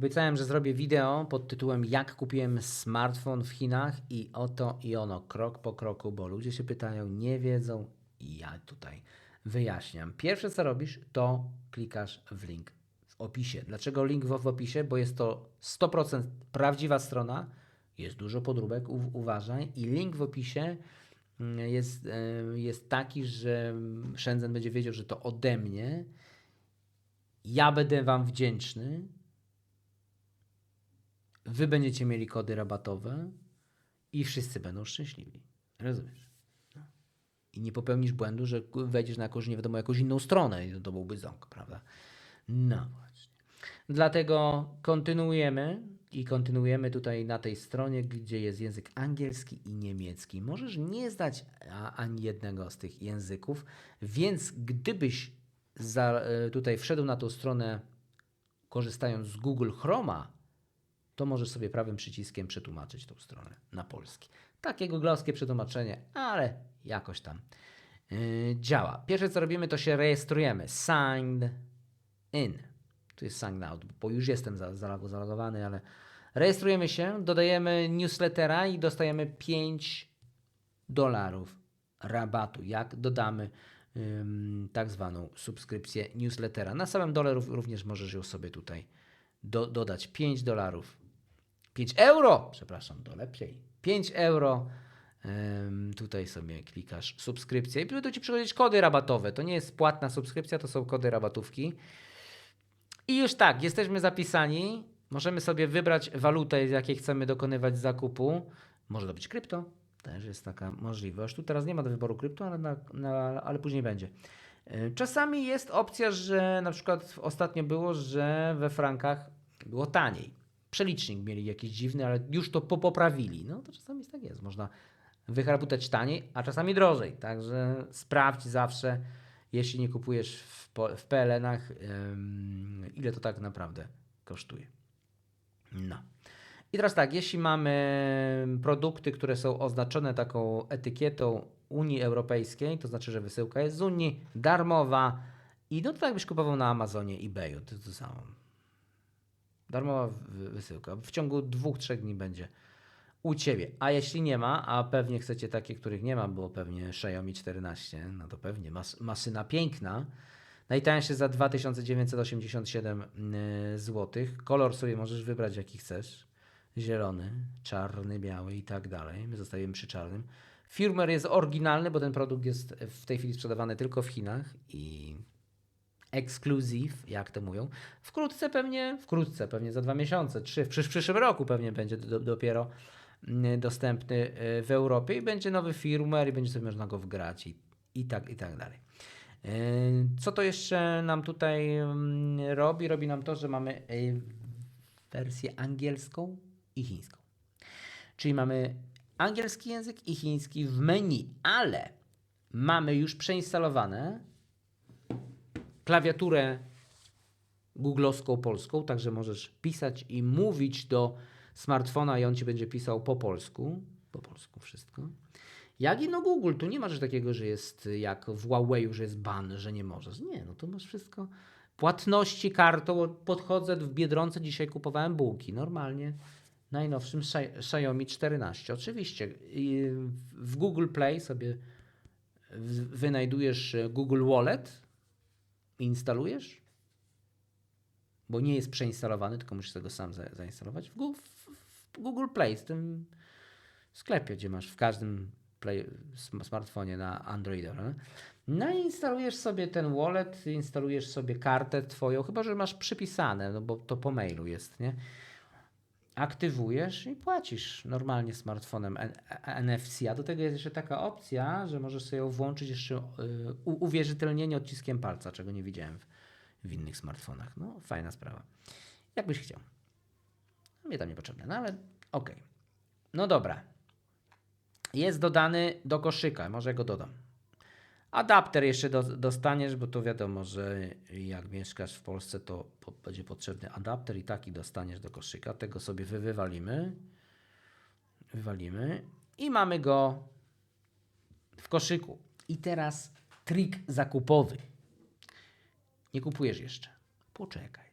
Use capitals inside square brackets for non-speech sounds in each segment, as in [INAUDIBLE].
Obiecałem, że zrobię wideo pod tytułem Jak kupiłem smartfon w Chinach i oto i ono, krok po kroku, bo ludzie się pytają, nie wiedzą i ja tutaj wyjaśniam. Pierwsze co robisz, to klikasz w link w opisie. Dlaczego link w, opisie? Bo jest to 100% prawdziwa strona, jest dużo podróbek, uważaj i link w opisie mm, jest, e, jest taki, że Shenzhen będzie wiedział, że to ode mnie. Ja będę Wam wdzięczny. Wy będziecie mieli kody rabatowe i wszyscy będą szczęśliwi. Rozumiesz? I nie popełnisz błędu, że wejdziesz na jakąś nie wiadomo jakąś inną stronę i to byłby ząg, prawda? No właśnie. Dlatego kontynuujemy i kontynuujemy tutaj na tej stronie, gdzie jest język angielski i niemiecki. Możesz nie zdać a, ani jednego z tych języków, więc gdybyś za, e, tutaj wszedł na tą stronę korzystając z Google Chroma, to możesz sobie prawym przyciskiem przetłumaczyć tą stronę na polski. Takie googlowskie przetłumaczenie, ale jakoś tam yy, działa. Pierwsze co robimy, to się rejestrujemy. Signed in. Tu jest signed out, bo już jestem zalogowany, ale rejestrujemy się, dodajemy newslettera i dostajemy 5 dolarów rabatu, jak dodamy tak zwaną subskrypcję newslettera. Na samym dole rów- również możesz ją sobie tutaj do, dodać 5 dolarów. 5 euro, przepraszam, to lepiej. 5 euro. Ym, tutaj sobie klikasz subskrypcję i będą ci przychodzić kody rabatowe. To nie jest płatna subskrypcja, to są kody rabatówki. I już tak, jesteśmy zapisani. Możemy sobie wybrać walutę, z jakiej chcemy dokonywać zakupu. Może to być krypto, też jest taka możliwość. Tu teraz nie ma do wyboru krypto, ale, na, na, ale później będzie. Czasami jest opcja, że na przykład ostatnio było, że we frankach było taniej. Przelicznik mieli jakiś dziwny, ale już to po- poprawili. No to czasami tak jest. Można wychraputać taniej, a czasami drożej. Także sprawdź zawsze, jeśli nie kupujesz w, w PLN-ach, ile to tak naprawdę kosztuje. No. I teraz tak, jeśli mamy produkty, które są oznaczone taką etykietą Unii Europejskiej, to znaczy, że wysyłka jest z Unii, darmowa i no to tak jakbyś kupował na Amazonie, eBayu, to to samo. Darmowa wy- wysyłka. W ciągu dwóch, trzech dni będzie u Ciebie. A jeśli nie ma, a pewnie chcecie takie, których nie ma, bo pewnie Xiaomi 14, no to pewnie mas, masyna piękna. Najtańszy za 2987 zł. Kolor sobie możesz wybrać jaki chcesz. Zielony, czarny, biały i tak dalej. My zostajemy przy czarnym. Firmware jest oryginalny, bo ten produkt jest w tej chwili sprzedawany tylko w Chinach i exclusive, jak to mówią. Wkrótce pewnie, wkrótce, pewnie za dwa miesiące, trzy, w przysz, przyszłym roku pewnie będzie do, dopiero mm, dostępny y, w Europie i będzie nowy firmware i będzie sobie można go wgrać i, i, tak, i tak dalej. Y, Co to jeszcze nam tutaj mm, robi? Robi nam to, że mamy y, wersję angielską i chińską. Czyli mamy angielski język i chiński w menu, ale mamy już przeinstalowane klawiaturę googlowską polską, także możesz pisać i mówić do smartfona i on ci będzie pisał po polsku, po polsku wszystko. Jak i no Google, tu nie masz takiego, że jest jak w Huawei, że jest ban, że nie możesz. Nie, no to masz wszystko. Płatności kartą, podchodzę w Biedronce, dzisiaj kupowałem bułki, normalnie. Najnowszym Xi- Xiaomi 14. Oczywiście w Google Play sobie wynajdujesz Google Wallet, instalujesz, bo nie jest przeinstalowany, tylko musisz tego sam za, zainstalować w Google, w, Google Play, w tym sklepie, gdzie masz w każdym play, sm- smartfonie na Androida. prawda? No i instalujesz sobie ten wallet, instalujesz sobie kartę twoją, chyba że masz przypisane, no bo to po mailu jest, nie? Aktywujesz i płacisz normalnie smartfonem NFC. A do tego jest jeszcze taka opcja, że możesz sobie ją włączyć jeszcze u- uwierzytelnienie odciskiem palca, czego nie widziałem w, w innych smartfonach. No, fajna sprawa. Jakbyś chciał. Mnie tam niepotrzebne, no ale okej. No dobra. Jest dodany do koszyka, może go dodam. Adapter jeszcze do, dostaniesz, bo to wiadomo, że jak mieszkasz w Polsce, to po, będzie potrzebny adapter i taki dostaniesz do koszyka. Tego sobie wy, wywalimy. Wywalimy i mamy go w koszyku. I teraz trik zakupowy. Nie kupujesz jeszcze. Poczekaj.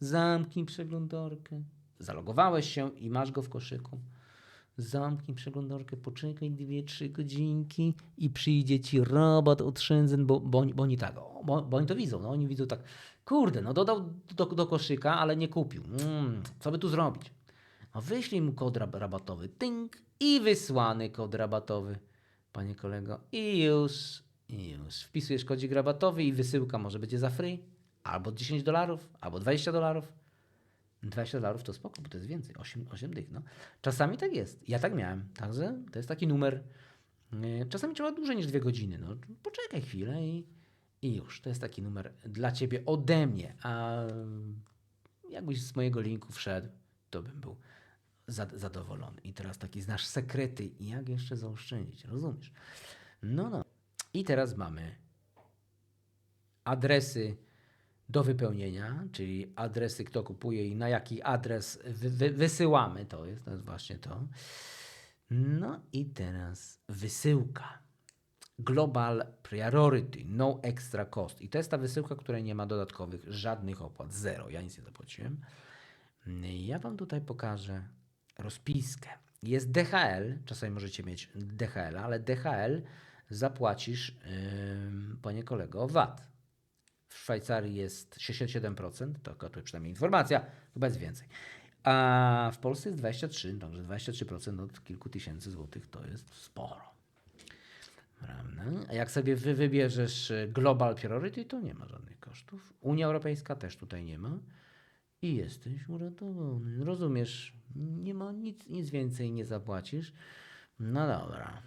Zamknij przeglądarkę. Zalogowałeś się i masz go w koszyku. Zamknij przeglądarkę, poczekaj dwie, trzy godzinki i przyjdzie ci robot od Shenzhen, bo, bo, oni- bo oni tak, bo, bo oni to widzą, no oni widzą tak, kurde, no dodał do, do koszyka, ale nie kupił. Mm, co by tu zrobić? A wyślij mu kod rab- rabatowy, tynk i wysłany kod rabatowy, panie kolego. I już, i już. Wpisujesz kodzik rabatowy i wysyłka może będzie za free, albo 10 dolarów, albo 20 dolarów. 20 dolarów to spoko, bo to jest więcej, 8, 8 dych. No. Czasami tak jest. Ja tak miałem. Także to jest taki numer. yy, Czasami trzeba dłużej niż dwie godziny. No, poczekaj chwilę i, i już. To jest taki numer dla ciebie ode mnie. A jakbyś z mojego linku wszedł, to bym był zad- zadowolony. I teraz taki znasz sekrety i jak jeszcze zaoszczędzić. Rozumiesz? No, no. I teraz mamy adresy do wypełnienia, czyli adresy, kto kupuje i na jaki adres wy, wy, wysyłamy. To jest, to jest właśnie to. No i teraz wysyłka. Global Priority, no extra cost. I to jest ta wysyłka, której nie ma dodatkowych żadnych opłat. Zero. Ja nic nie zapłaciłem. Ja Wam tutaj pokażę rozpiskę. Jest DHL, czasami możecie mieć DHL, ale DHL zapłacisz, yy, panie kolego, VAT. W Szwajcarii jest 67%, taka to przynajmniej informacja, chyba jest więcej. A w Polsce jest 23, także 23% od kilku tysięcy złotych to jest sporo. A jak sobie wy wybierzesz y, Global Priority, to nie ma żadnych kosztów. Unia Europejska też tutaj nie ma. I jesteś uratowany. Rozumiesz? Nie ma nic, nic więcej nie zapłacisz. No dobra.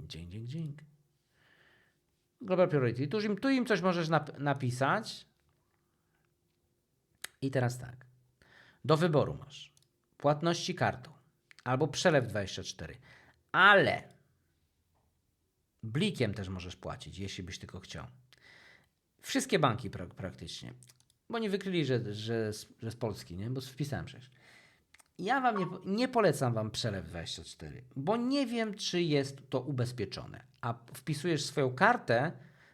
Dzięki, dzięki, dzięki. Global Priority. Tu im, tu im coś możesz nap napisać. I teraz tak. Do wyboru masz płatności kartą albo przelew 24, ale blikiem też możesz płacić, jeśli byś tylko chciał. Wszystkie banki pra praktycznie. Bo nie wykryli, że, że, że z Polski, nie? Bo wpisałem przecież. Ja wam nie, nie polecam wam przelew 24, bo nie wiem, czy jest to ubezpieczone. A wpisujesz swoją kartę,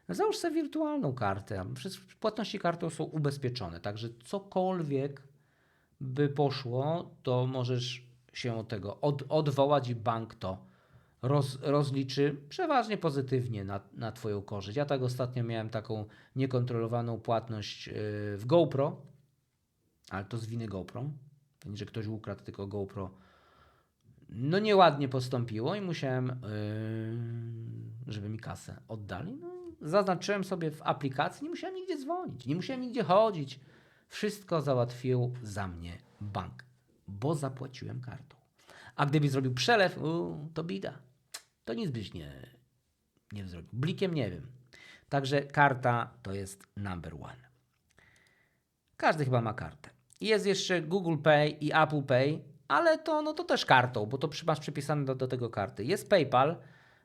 załóż sobie wirtualną kartę. Przecież płatności kartą są ubezpieczone, także cokolwiek by poszło, to możesz się od tego od, odwołać i bank to roz, rozliczy przeważnie pozytywnie na, na Twoją korzyść. Ja tak ostatnio miałem taką niekontrolowaną płatność yy, w GoPro, ale to z winy GoPro. To że ktoś ukradł, tylko GoPro no nieładnie postąpiło i musiałem, yy, żeby mi kasę oddali. No, zaznaczyłem sobie w aplikacji, nie musiałem nigdzie dzwonić, nie musiałem nigdzie chodzić. Wszystko załatwił za mnie bank, bo zapłaciłem kartą. A gdyby zrobił przelew, to bida. To nic byś nie, nie zrobił. Blikiem nie wiem. Także karta to jest number one. Każdy chyba ma kartę. Jest jeszcze Google Pay i Apple Pay, ale to, no to też kartą, bo to masz przypisane do, do tego karty. Jest PayPal,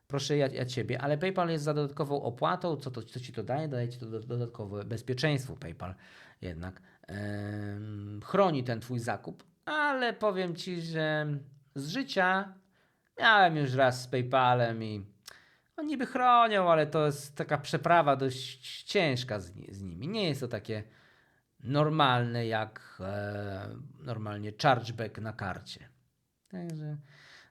proszę ja, ja ciebie, ale PayPal jest za dodatkową opłatą. Co, to, co ci to daje? Daje ci to do- dodatkowe bezpieczeństwo. PayPal jednak em, chroni ten twój zakup, ale powiem ci, że z życia miałem już raz z PayPalem i oni niby chronią, ale to jest taka przeprawa dość ciężka z, z nimi. Nie jest to takie normalne jak e, normalnie chargeback na karcie. Także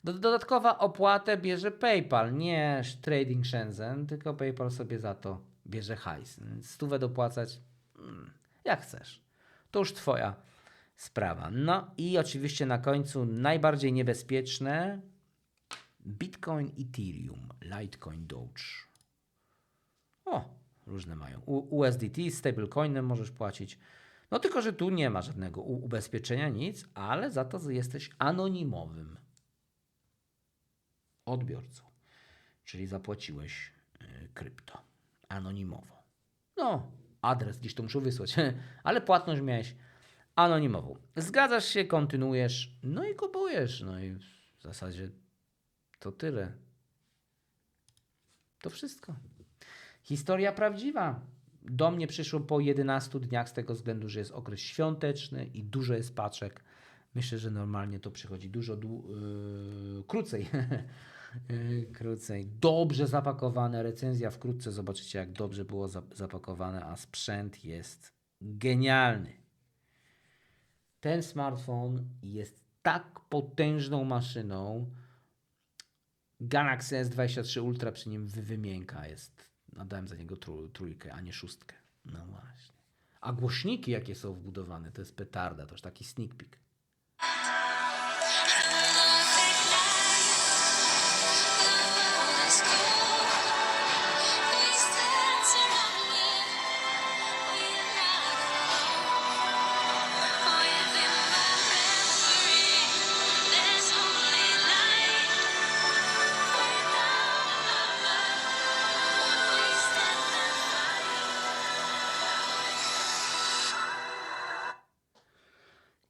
do, dodatkowa opłatę bierze PayPal, nie Trading Shenzhen, tylko PayPal sobie za to bierze hajs. Stówę dopłacać mm, jak chcesz. To już twoja sprawa. No i oczywiście na końcu najbardziej niebezpieczne Bitcoin, Ethereum, Litecoin, Doge. O, różne mają. USDT, stablecoinem możesz płacić. No tylko, że tu nie ma żadnego ubezpieczenia, nic, ale za to jesteś anonimowym odbiorcą. Czyli zapłaciłeś y, krypto anonimowo. No, adres gdzieś to muszę wysłać, [LAUGHS] ale płatność miałeś anonimową. Zgadzasz się, kontynuujesz, no i kupujesz. No i w zasadzie to tyle. To wszystko. Historia prawdziwa. Do mnie przyszło po 11 dniach z tego względu, że jest okres świąteczny i dużo jest paczek. Myślę, że normalnie to przychodzi dużo yy, krócej. [LAUGHS] Yy, krócej. Dobrze zapakowane. Recenzja wkrótce zobaczycie, jak dobrze było za- zapakowane, a sprzęt jest genialny. Ten smartfon jest tak potężną maszyną. Galaxy S23 Ultra przy nim wy- wymienka jest. Nadałem za niego trój, trójkę, a nie szóstkę. No właśnie. A głośniki, jakie są wbudowane, to jest petarda, to już taki sneak peek.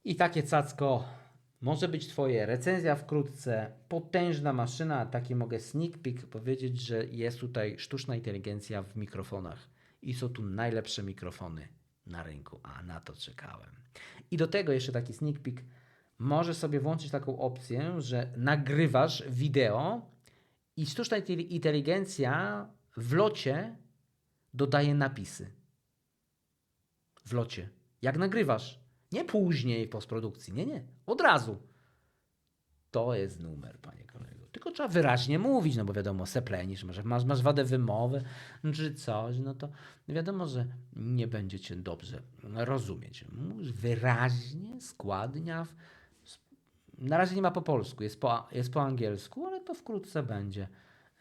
I takie cacko może być Twoje. Recenzja wkrótce. Potężna maszyna. Taki mogę sneak peek powiedzieć, że jest tutaj sztuczna inteligencja w mikrofonach. I są tu najlepsze mikrofony na rynku. A na to czekałem. I do tego jeszcze taki sneak peek. Możesz sobie włączyć taką opcję, że nagrywasz wideo i sztuczna inte- inteligencja w locie dodaje napisy w locie. Jak nagrywasz. Nie później w postprodukcji. Nie, nie. Od razu. To jest numer, panie kolego. Tylko trzeba wyraźnie mówić, no bo wiadomo, seplenisz, może masz, masz wadę wymowy, czy coś, no to wiadomo, że nie będziecie dobrze rozumieć. Mówisz wyraźnie, składnie. a w- Na razie nie ma po polsku, jest po, jest po angielsku, ale to wkrótce będzie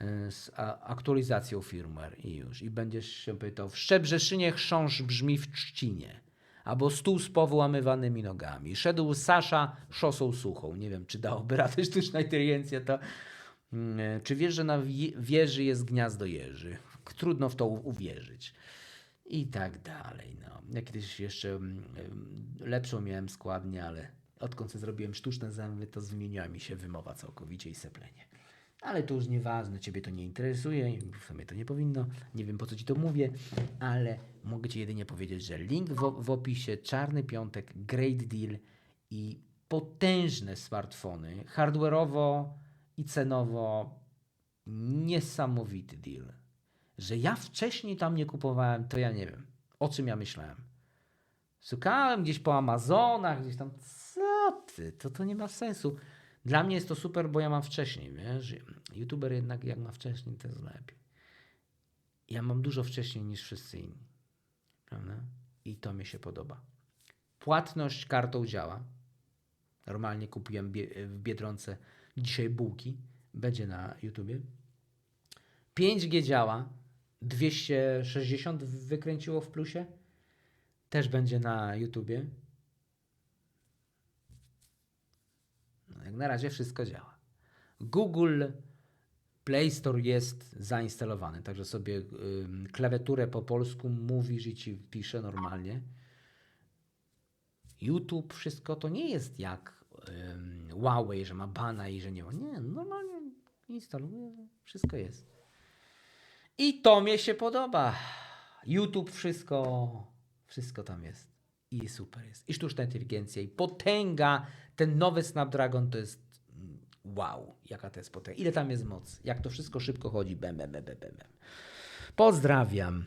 y, z aktualizacją firmware i już. I będziesz się pytał, w Szczebrzeszynie chrząszcz brzmi w trzcinie. Albo stół z powyłamywanymi nogami. Szedł Sasza szosą suchą. Nie wiem, czy dałoby radę sztuczna [LAUGHS] inteligencja to. Mm, Czy wiesz, że na wie- wieży jest gniazdo jeży? Trudno w to uwierzyć. I tak dalej. No. Ja kiedyś jeszcze mm, mm, lepszą miałem składnię, ale odkąd sobie zrobiłem sztuczne zęby, to zmieniła mi się wymowa całkowicie i seplenie. Ale to już nieważne, ciebie to nie interesuje, w sumie to nie powinno, nie wiem po co ci to mówię, ale mogę ci jedynie powiedzieć, że link w, w opisie, czarny piątek, great deal i potężne smartfony, hardware'owo i cenowo niesamowity deal. Że ja wcześniej tam nie kupowałem, to ja nie wiem, o czym ja myślałem. Szukałem gdzieś po Amazonach, gdzieś tam, co ty, to to nie ma sensu. Dla mnie jest to super, bo ja mam wcześniej, wiesz, youtuber jednak jak ma wcześniej, to jest lepiej. Ja mam dużo wcześniej niż wszyscy inni, prawda? I to mi się podoba. Płatność kartą działa. Normalnie kupiłem w Biedronce dzisiaj bułki, będzie na YouTubie. 5G działa, 260 wykręciło w plusie, też będzie na YouTubie. Jak na razie wszystko działa. Google Play Store jest zainstalowany, także sobie ym, klawiaturę po polsku mówisz i ci pisze normalnie. YouTube, wszystko to nie jest jak ym, Huawei, że ma bana i że nie ma. Nie, normalnie instaluje, wszystko jest. I to mnie się podoba. YouTube, wszystko, wszystko tam jest. I super jest. I sztuczna inteligencja, i potęga. Ten nowy Snapdragon to jest mm, wow, jaka to jest potęga. Ile tam jest mocy. Jak to wszystko szybko chodzi. Bem, bem, bem. bem. Pozdrawiam.